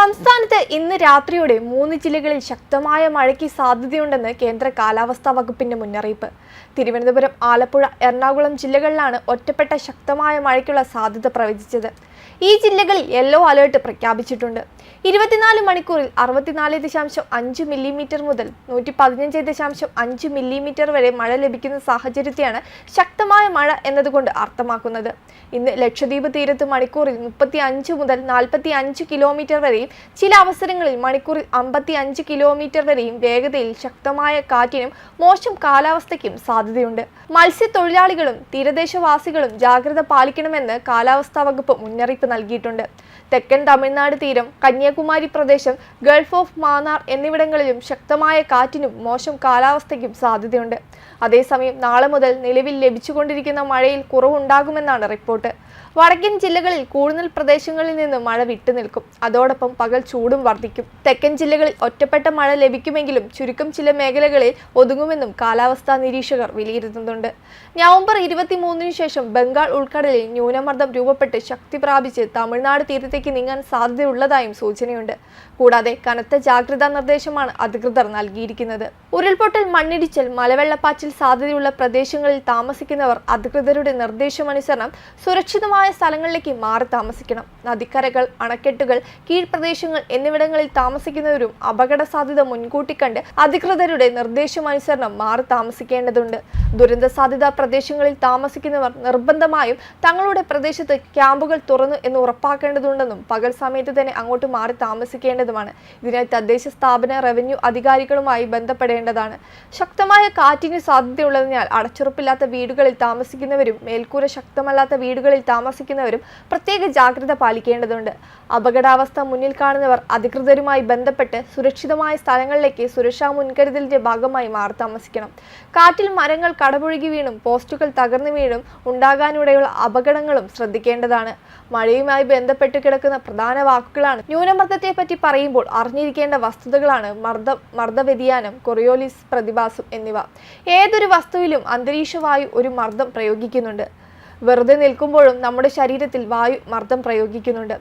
സംസ്ഥാനത്ത് ഇന്ന് രാത്രിയോടെ മൂന്ന് ജില്ലകളിൽ ശക്തമായ മഴയ്ക്ക് സാധ്യതയുണ്ടെന്ന് കേന്ദ്ര കാലാവസ്ഥാ വകുപ്പിന്റെ മുന്നറിയിപ്പ്. തിരുവനന്തപുരം ആലപ്പുഴ എറണാകുളം ജില്ലകളിലാണ് ഒറ്റപ്പെട്ട ശക്തമായ മഴയ്ക്കുള്ള സാധ്യത പ്രവചിച്ചത്. ഈ ജില്ലകളിൽ യെല്ലോ അലേർട്ട് പ്രഖ്യാപിച്ചിട്ടുണ്ട്. ഇരുപത്തിനാല് മണിക്കൂറിൽ അറുപത്തിനാല് ദശാംശം അഞ്ച് മില്ലിമീറ്റർ മുതൽ നൂറ്റി പതിനഞ്ച് ദശാംശം അഞ്ച് മില്ലിമീറ്റർ വരെ മഴ ലഭിക്കുന്ന സാഹചര്യത്തെയാണ് ശക്തമായ മഴ എന്നതുകൊണ്ട് അർത്ഥമാക്കുന്നത്. ഇന്ന് ലക്ഷദ്വീപ് തീരത്ത് മണിക്കൂറിൽ മുപ്പത്തി അഞ്ച് മുതൽ നാൽപ്പത്തി അഞ്ച് കിലോമീറ്റർ വരെയും ചില അവസരങ്ങളിൽ മണിക്കൂറിൽ അമ്പത്തി അഞ്ച് കിലോമീറ്റർ വരെയും വേഗതയിൽ ശക്തമായ കാറ്റിനും മോശം കാലാവസ്ഥയ്ക്കും സാധ്യതയുണ്ട്. മത്സ്യത്തൊഴിലാളികളും തീരദേശവാസികളും ജാഗ്രത പാലിക്കണമെന്ന് കാലാവസ്ഥാ വകുപ്പ് മുന്നറിയിപ്പ് നൽകിയിട്ടുണ്ട്. തെക്കൻ തമിഴ്നാട് തീരം കന്യാകുമാരി പ്രദേശം ഗൾഫ് ഓഫ് മാന്നാർ എന്നിവിടങ്ങളിലും ശക്തമായ കാറ്റിനും മോശം കാലാവസ്ഥയ്ക്കും സാധ്യതയുണ്ട്. അതേസമയം നാളെ മുതൽ നിലവിൽ ലഭിച്ചുകൊണ്ടിരിക്കുന്ന മഴയിൽ കുറവുണ്ടാകുമെന്നാണ് റിപ്പോർട്ട്. വടക്കൻ ജില്ലകളിൽ കൂടുതൽ പ്രദേശങ്ങളിൽ നിന്ന് മഴ വിട്ടുനിൽക്കും അതോടൊപ്പം പകൽ ചൂടും വർദ്ധിക്കും തെക്കൻ ജില്ലകളിൽ ഒറ്റപ്പെട്ട മഴ ലഭിക്കുമെങ്കിലും ചുരുക്കം ചില മേഖലകളിൽ ഒതുങ്ങുമെന്നും കാലാവസ്ഥാ നിരീക്ഷകർ വിലയിരുത്തുന്നുണ്ട്. നവംബർ ഇരുപത്തിമൂന്നിന് ശേഷം ബംഗാൾ ഉൾക്കടലിൽ ന്യൂനമർദ്ദം രൂപപ്പെട്ട് ശക്തി പ്രാപിച്ച് തമിഴ്നാട് തീരത്തേക്ക് നീങ്ങാൻ സാധ്യതയുള്ളതായും സൂചനയുണ്ട്. കൂടാതെ കനത്ത ജാഗ്രതാ നിർദ്ദേശമാണ് അധികൃതർ നൽകിയിരിക്കുന്നത്. ഉരുൾപൊട്ടൽ മണ്ണിടിച്ചൽ മലവെള്ളപ്പാച്ചിൽ സാധ്യതയുള്ള പ്രദേശങ്ങളിൽ താമസിക്കുന്നവർ അധികൃതരുടെ നിർദ്ദേശമനുസരണം സുരക്ഷിതമായ സ്ഥലങ്ങളിലേക്ക് മാറി താമസിക്കണം. നദിക്കരകൾ അണക്കെട്ടുകൾ കീഴ്പ്രദേശങ്ങൾ എന്നിവിടങ്ങളിൽ താമസിക്കുന്നവരും അപകട സാധ്യത മുൻകൂട്ടി കണ്ട് അധികൃതരുടെ നിർദ്ദേശമനുസരണം മാറി താമസിക്കേണ്ടതുണ്ട്. ദുരന്ത സാധ്യതാ പ്രദേശങ്ങളിൽ താമസിക്കുന്നവർ നിർബന്ധമായും തങ്ങളുടെ പ്രദേശത്ത് ക്യാമ്പുകൾ തുറന്നു എന്ന് ഉറപ്പാക്കേണ്ടതുണ്ടെന്നും പകൽ സമയത്ത് തന്നെ അങ്ങോട്ട് മാറി താമസിക്കേണ്ടതുമാണ്. ഇതിനായി തദ്ദേശ സ്ഥാപന റവന്യൂ അധികാരികളുമായി ബന്ധപ്പെടേണ്ടതാണ്. ശക്തമായ കാറ്റിന് സാധ്യതയുള്ളതിനാൽ അടച്ചുറപ്പില്ലാത്ത വീടുകളിൽ താമസിക്കുന്നവരും മേൽക്കൂര ശക്തമല്ലാത്ത വീടുകളിൽ താമസിക്കുന്നവരും പ്രത്യേക ജാഗ്രത പാലിക്കേണ്ടതുണ്ട്. അപകടാവസ്ഥ മുന്നിൽ കാണുന്നവർ അധികൃതരുമായി ബന്ധപ്പെട്ട് സുരക്ഷിതമായ സ്ഥലങ്ങളിലേക്ക് സുരക്ഷാ മുൻകരുതലിന്റെ ഭാഗമായി മാറി താമസിക്കണം. കാറ്റിൽ മരങ്ങൾ കടപുഴകി വീണും പോസ്റ്റുകൾ തകർന്നു വീണും ഉണ്ടാകാനിടയുള്ള അപകടങ്ങളും ശ്രദ്ധിക്കേണ്ടതാണ്. മഴയുമായി ബന്ധപ്പെട്ട് കിടക്കുന്ന പ്രധാന വാക്കുകളാണ് ന്യൂനമർദ്ദത്തെ പറ്റി പറയുമ്പോൾ അറിഞ്ഞിരിക്കേണ്ട വസ്തുതകളാണ് മർദ്ദ മർദ്ദവ്യതിയാനം കൊറിയോലിസ് പ്രതിഭാസം എന്നിവ. ഏതൊരു വസ്തുവിലും അന്തരീക്ഷവായു ഒരു മർദ്ദം പ്രയോഗിക്കുന്നുണ്ട്. വെറുതെ നിൽക്കുമ്പോഴും നമ്മുടെ ശരീരത്തിൽ വായു മർദ്ദം പ്രയോഗിക്കുന്നുണ്ട്.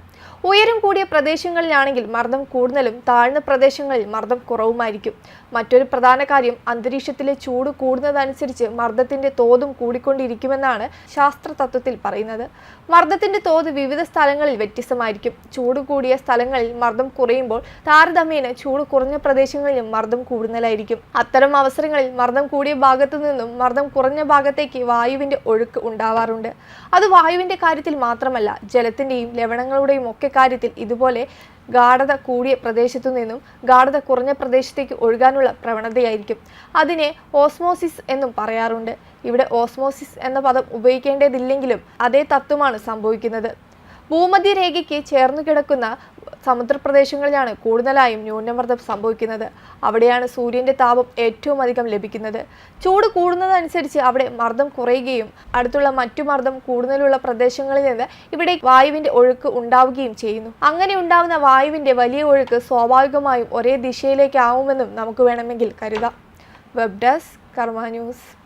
ഉയരം കൂടിയ പ്രദേശങ്ങളിലാണെങ്കിൽ മർദ്ദം കൂടുതലും താഴ്ന്ന പ്രദേശങ്ങളിൽ മർദ്ദം കുറവുമായിരിക്കും. മറ്റൊരു പ്രധാന കാര്യം അന്തരീക്ഷത്തിലെ ചൂട് കൂടുന്നതനുസരിച്ച് മർദ്ദത്തിന്റെ തോതും കൂടിക്കൊണ്ടിരിക്കുമെന്നാണ് ശാസ്ത്ര തത്വത്തിൽ പറയുന്നത്. മർദ്ദത്തിന്റെ തോത് വിവിധ സ്ഥലങ്ങളിൽ വ്യത്യസ്തമായിരിക്കും. ചൂട് കൂടിയ സ്ഥലങ്ങളിൽ മർദ്ദം കുറയുമ്പോൾ താരതമ്യേന ചൂട് കുറഞ്ഞ പ്രദേശങ്ങളിലും മർദ്ദം കൂടുതലായിരിക്കും. അത്തരം അവസരങ്ങളിൽ മർദ്ദം കൂടിയ ഭാഗത്തു നിന്നും മർദ്ദം കുറഞ്ഞ ഭാഗത്തേക്ക് വായുവിന്റെ ഒഴുക്ക് ഉണ്ടാവാറുണ്ട്. അത് വായുവിന്റെ കാര്യത്തിൽ മാത്രമല്ല ജലത്തിന്റെയും ലവണങ്ങളുടെയും ഒക്കെ കാര്യത്തിൽ ഇതുപോലെ ഗാഠത കൂടിയ പ്രദേശത്തു നിന്നും ഗാഠത കുറഞ്ഞ പ്രദേശത്തേക്ക് ഒഴുകാനുള്ള പ്രവണതയായിരിക്കും. അതിനെ ഓസ്മോസിസ് എന്നും പറയാറുണ്ട്. ഇവിടെ ഓസ്മോസിസ് എന്ന പദം ഉപയോഗിക്കേണ്ടതില്ലെങ്കിലും അതേ തത്വമാണ് സംഭവിക്കുന്നത്. ഭൂമധ്യരേഖയ്ക്ക് ചേർന്നു കിടക്കുന്ന സമുദ്രപ്രദേശങ്ങളിലാണ് കൂടുതലായും ന്യൂനമർദ്ദം സംഭവിക്കുന്നത്. അവിടെയാണ് സൂര്യന്റെ താപം ഏറ്റവും അധികം ലഭിക്കുന്നത്. ചൂട് കൂടുന്നതനുസരിച്ച് അവിടെ മർദ്ദം കുറയുകയും അടുത്തുള്ള മറ്റു മർദ്ദം കൂടുതലുള്ള പ്രദേശങ്ങളിൽ നിന്ന് ഇവിടെ വായുവിന്റെ ഒഴുക്ക് ഉണ്ടാവുകയും ചെയ്യുന്നു. അങ്ങനെ ഉണ്ടാവുന്ന വായുവിന്റെ വലിയ ഒഴുക്ക് സ്വാഭാവികമായും ഒരേ ദിശയിലേക്കാവുമെന്നും നമുക്ക് വേണമെങ്കിൽ കരുതാം. Web desk Karma news.